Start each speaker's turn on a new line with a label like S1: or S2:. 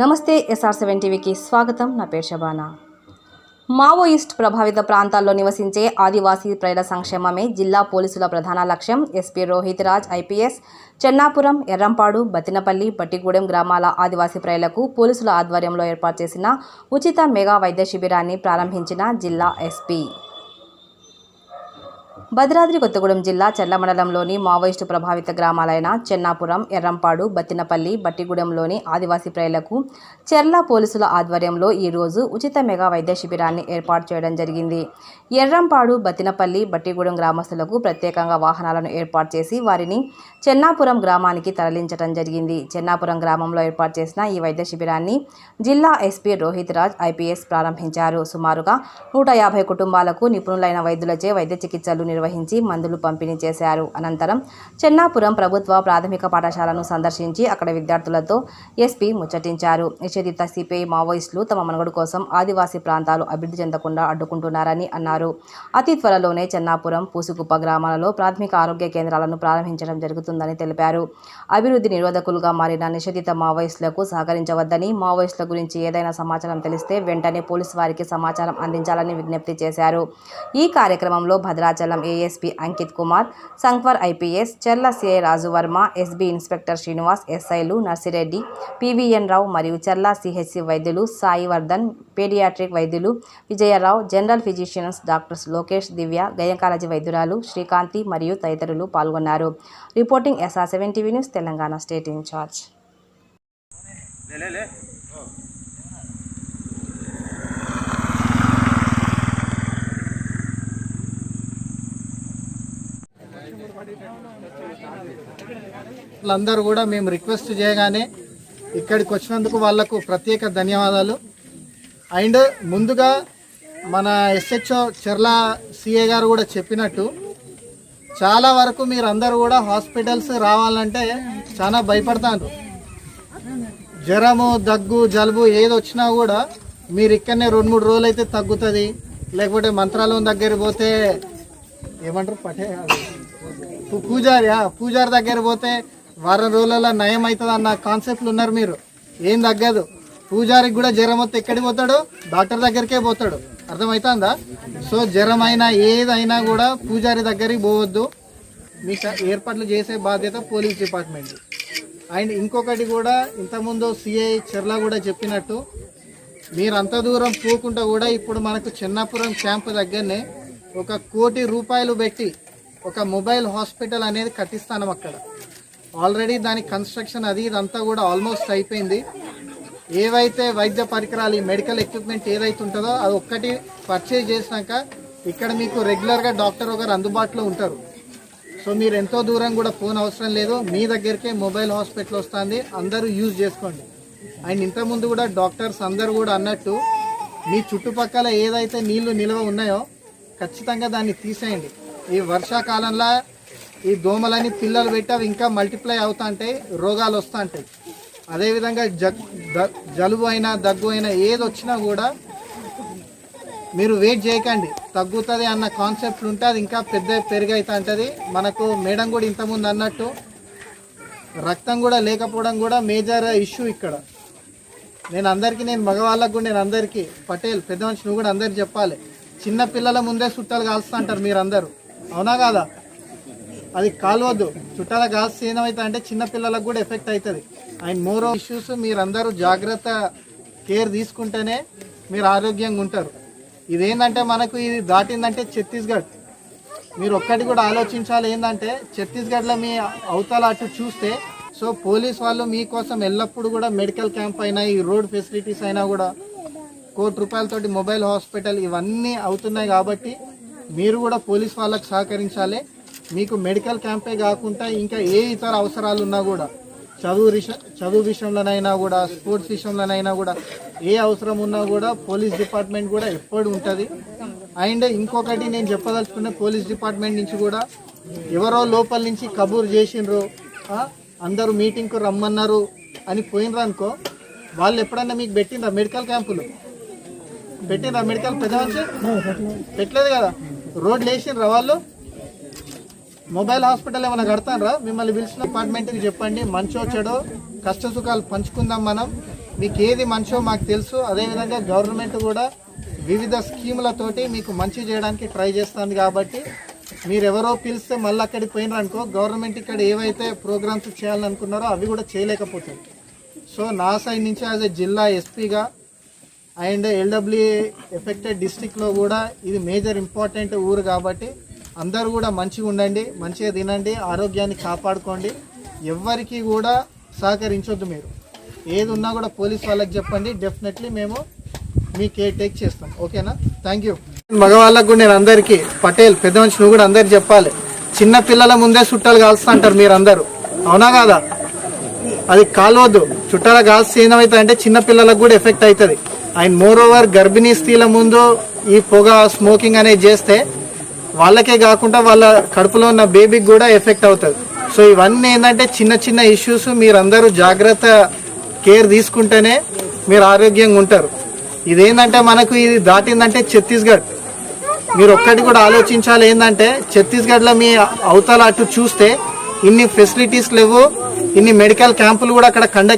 S1: నమస్తే SR seven టీవీకి స్వాగతం. నా పేరు శబానా. మావోయిస్ట్ ప్రభావిత ప్రాంతాల్లో నివసించే ఆదివాసీ ప్రజల సంక్షేమమే జిల్లా పోలీసుల ప్రధాన లక్ష్యం. ఎస్పీ రోహిత్ రాజ్ ఐపీఎస్ చెన్నాపురం ఎర్రంపాడు బతినపల్లి బట్టిగూడెం గ్రామాల ఆదివాసీ ప్రజలకు పోలీసుల ఆధ్వర్యంలో ఏర్పాటు చేసిన ఉచిత మెగా వైద్య శిబిరాన్ని ప్రారంభించిన జిల్లా ఎస్పీ. భద్రాద్రి కొత్తగూడెం జిల్లా చెర్ల మండలంలోని మావోయిస్టు ప్రభావిత గ్రామాలైన చెన్నాపురం ఎర్రంపాడు బత్తినపల్లి బట్టిగూడెంలోని ఆదివాసీ ప్రజలకు చెర్ల పోలీసుల ఆధ్వర్యంలో ఈరోజు ఉచిత మెగా వైద్య శిబిరాన్ని ఏర్పాటు చేయడం జరిగింది. ఎర్రంపాడు బత్తినపల్లి బట్టిగూడెం గ్రామస్తులకు ప్రత్యేకంగా వాహనాలను ఏర్పాటు చేసి వారిని చెన్నాపురం గ్రామానికి తరలించడం జరిగింది. చెన్నాపురం గ్రామంలో ఏర్పాటు చేసిన ఈ వైద్య శిబిరాన్ని జిల్లా ఎస్పీ రోహిత్ రాజ్ ఐపీఎస్ ప్రారంభించారు. సుమారుగా నూట యాభై కుటుంబాలకు నిపుణులైన వైద్యులచే వైద్య చికిత్సలు నిర్వహించి మందులు పంపిణీ చేశారు. అనంతరం చెన్నాపురం ప్రభుత్వ ప్రాథమిక పాఠశాలను సందర్శించి అక్కడ విద్యార్థులతో ఎస్పీ ముచ్చటించారు. నిషేధిత సిపిఐ మావోయిస్టులు తమ మనుగడ కోసం ఆదివాసీ ప్రాంతాలు అభివృద్ధి చెందకుండా అడ్డుకుంటున్నారని అన్నారు. అతి త్వరలోనే చెన్నాపురం పూసుకుప్ప గ్రామాలలో ప్రాథమిక ఆరోగ్య కేంద్రాలను ప్రారంభించడం జరుగుతుందని తెలిపారు. అభివృద్ధి నిరోధకులుగా మారిన నిషేధిత మావోయిస్టులకు సహకరించవద్దని మావోయిస్టుల గురించి ఏదైనా సమాచారం తెలిస్తే వెంటనే పోలీసు వారికి సమాచారం అందించాలని విజ్ఞప్తి చేశారు. ఈ కార్యక్రమంలో Bhadrachalam ASP Ankit Kumar Sankwar IPS Cherla CI Raju Varma SB inspector Srinivas ఎస్ఐలు నర్సిరెడ్డి పివిఎన్ రావు మరియు చెర్ల సిహెచ్సి వైద్యులు సాయి వర్ధన్ పేడియాట్రిక్ వైద్యులు Vijayarao general physicians doctors Lokesh Divya gynaecology వైద్యురాలు Srikanthi మరియు తదితరులు పాల్గొన్నారు. Reporting SR seven TV news Telangana state in charge.
S2: వాళ్ళందరూ కూడా మేము రిక్వెస్ట్ చేయగానే ఇక్కడికి వచ్చినందుకు వాళ్ళకు ప్రత్యేక ధన్యవాదాలు. అండ్ ముందుగా మన ఎస్హెచ్ఓ చెర్ల సిఏ గారు కూడా చెప్పినట్టు చాలా వరకు మీరు అందరూ కూడా హాస్పిటల్స్ రావాలంటే చాలా భయపడతారు. జ్వరము దగ్గు జలుబు ఏది వచ్చినా కూడా మీరు ఇక్కడనే రెండు మూడు రోజులు అయితే తగ్గుతుంది. లేకపోతే మంత్రాలయం దగ్గర పోతే ఏమంటారు? పటే పూజారి పూజారి దగ్గర పోతే వారం రోజులలో నయం అవుతుంది అన్న కాన్సెప్ట్లు ఉన్నారు మీరు. ఏం తగ్గదు. పూజారికి కూడా జ్వరం వస్తే ఎక్కడికి పోతాడు? డాక్టర్ దగ్గరికే పోతాడు. అర్థమవుతుందా? సో జ్వరం అయినా ఏదైనా కూడా పూజారి దగ్గరికి పోవద్దు. మీకు ఏర్పాట్లు చేసే బాధ్యత పోలీస్ డిపార్ట్మెంట్. అండ్ ఇంకొకటి కూడా ఇంతకుముందు సిఐ చెర్ల కూడా చెప్పినట్టు మీరు అంత దూరం పోకుండా కూడా ఇప్పుడు మనకు చిన్నాపురం క్యాంపు దగ్గరనే ఒక కోటి రూపాయలు పెట్టి ఒక మొబైల్ హాస్పిటల్ అనేది కట్టిస్తాను అక్కడ. ఆల్రెడీ దాని కన్స్ట్రక్షన్ అది ఇదంతా కూడా ఆల్మోస్ట్ అయిపోయింది. ఏవైతే వైద్య పరికరాలు ఈ మెడికల్ ఎక్విప్మెంట్ ఏదైతే ఉంటుందో అది ఒక్కటి పర్చేజ్ చేసినాక ఇక్కడ మీకు రెగ్యులర్గా డాక్టర్ ఒకరు అందుబాటులో ఉంటారు. సో మీరు ఎంతో దూరం కూడా ఫోన్ అవసరం లేదు. మీ దగ్గరికే మొబైల్ హాస్పిటల్ వస్తుంది. అందరూ యూజ్ చేసుకోండి. అండ్ ఇంతకుముందు కూడా డాక్టర్స్ అందరూ కూడా అన్నట్టు మీ చుట్టుపక్కల ఏదైతే నీళ్ళు నిల్వ ఉన్నాయో ఖచ్చితంగా దాన్ని తీసేయండి. ఈ వర్షాకాలంలో ఈ దోమలని పిల్లలు పెట్టి అవి ఇంకా మల్టిప్లై అవుతా ఉంటాయి రోగాలు వస్తూ ఉంటాయి అదేవిధంగా జగ్ ద- జలుబు అయినా దగ్గు అయినా ఏది వచ్చినా కూడా మీరు వెయిట్ చేయకండి. తగ్గుతుంది అన్న కాన్సెప్ట్ ఉంటే అది ఇంకా పెద్ద పెరుగైతే ఉంటుంది మనకు మేడం కూడా ఇంతకుముందు అన్నట్టు రక్తం కూడా లేకపోవడం కూడా మేజర్ ఇష్యూ ఇక్కడ. నేను అందరికీ నేను మగవాళ్ళకు కూడా నేను అందరికీ పటేల్ పెద్ద మనిషి నువ్వు కూడా అందరికీ చెప్పాలి. చిన్న పిల్లల ముందే చుట్టాలు కాల్స్తా అంటారు మీరు అందరూ అవునా కాదా? అది కాలవద్దు. చుట్టాల గాల్స్ ఏమైతే అంటే చిన్నపిల్లలకు కూడా ఎఫెక్ట్ అవుతుంది. అండ్ మోర్ ఇష్యూస్ మీరందరూ జాగ్రత్త కేర్ తీసుకుంటేనే మీరు ఆరోగ్యంగా ఉంటారు. ఇదేంటంటే మనకు ఇది దాటిందంటే ఛత్తీస్గఢ్. మీరు ఒక్కటి కూడా ఆలోచించాలి ఏంటంటే ఛత్తీస్గఢ్లో మీ అవతల అటు చూస్తే సో పోలీస్ వాళ్ళు మీకోసం ఎల్లప్పుడూ కూడా మెడికల్ క్యాంప్ అయినా ఈ రోడ్ ఫెసిలిటీస్ అయినా కూడా కోటి రూపాయలతోటి మొబైల్ హాస్పిటల్ ఇవన్నీ అవుతున్నాయి కాబట్టి మీరు కూడా పోలీస్ వాళ్ళకి సహకరించాలి. మీకు మెడికల్ క్యాంపే కాకుండా ఇంకా ఏ ఇతర అవసరాలు ఉన్నా కూడా చదువు చదువు విషయంలోనైనా కూడా స్పోర్ట్స్ విషయంలోనైనా కూడా ఏ అవసరం ఉన్నా కూడా పోలీస్ డిపార్ట్మెంట్ కూడా ఎప్పుడు ఉంటుంది. అండ్ ఇంకొకటి నేను చెప్పదలుచుకున్న పోలీస్ డిపార్ట్మెంట్ నుంచి కూడా ఎవరో లోపల నుంచి కబూర్ చేసిండ్రు అందరూ మీటింగ్కు రమ్మన్నారు అని పోయినరు అనుకో వాళ్ళు ఎప్పుడన్నా మీకు పెట్టిండ్రా మెడికల్ క్యాంపులు? పెట్టిన మెడికల్ పెద్ద మనిషి? పెట్టలేదు కదా. రోడ్లు వేసిండ్రా వాళ్ళు? మొబైల్ హాస్పిటల్ ఏమైనా కడతానరా మిమ్మల్ని పిలిచిన అపార్ట్మెంట్కి చెప్పండి. మంచో చెడో కష్ట సుఖాలు పంచుకుందాం మనం. మీకు ఏది మంచో మాకు తెలుసు. అదేవిధంగా గవర్నమెంట్ కూడా వివిధ స్కీములతోటి మీకు మంచి చేయడానికి ట్రై చేస్తుంది కాబట్టి మీరు ఎవరో పిలిస్తే మళ్ళీ అక్కడికి పోయినారు అనుకో గవర్నమెంట్ ఇక్కడ ఏవైతే ప్రోగ్రామ్స్ చేయాలనుకున్నారో అవి కూడా చేయలేకపోతుంది సో నా సైడ్ నుంచి యాజ్ ఎ జిల్లా ఎస్పీగా అండ్ ఎల్డబ్ల్యూ ఎఫెక్టెడ్ డిస్టిక్లో కూడా ఇది మేజర్ ఇంపార్టెంట్ ఊరు కాబట్టి అందరూ కూడా మంచిగా ఉండండి మంచిగా తినండి ఆరోగ్యాన్ని కాపాడుకోండి. ఎవ్వరికి కూడా సహకరించొద్దు మీరు. ఏది ఉన్నా కూడా పోలీస్ వాళ్ళకి చెప్పండి డెఫినెట్లీ మేము మీ కేర్ టేక్ చేస్తాం. ఓకేనా? థ్యాంక్ యూ మగవాళ్ళకు కూడా నేను అందరికీ పటేల్ పెద్ద మనిషి నువ్వు కూడా అందరికి చెప్పాలి. చిన్న పిల్లల ముందే చుట్టాలు కాల్స్తా అంటారు మీరు అందరూ అవునా కాదా? అది కాలవద్దు. చుట్టాల కాల్సి ఏమవుతుంది అంటే చిన్న పిల్లలకు కూడా ఎఫెక్ట్ అవుతుంది. అండ్ మోర్ ఓవర్ గర్భిణీ స్త్రీల ముందు ఈ పొగ స్మోకింగ్ అనేది చేస్తే వాళ్ళకే కాకుండా వాళ్ళ కడుపులో ఉన్న బేబీకి కూడా ఎఫెక్ట్ అవుతుంది. సో ఇవన్నీ ఏంటంటే చిన్న చిన్న ఇష్యూస్ మీరందరూ జాగ్రత్త కేర్ తీసుకుంటేనే మీరు ఆరోగ్యంగా ఉంటారు. ఇదేంటంటే మనకు ఇది దాటిందంటే ఛత్తీస్గఢ్. మీరు ఒక్కటి కూడా ఆలోచించాలి ఏంటంటే ఛత్తీస్గఢ్లో మీ అవతల అటు చూస్తే ఇన్ని ఫెసిలిటీస్ లేవు ఇన్ని మెడికల్ క్యాంపులు కూడా అక్కడ కండక్ట్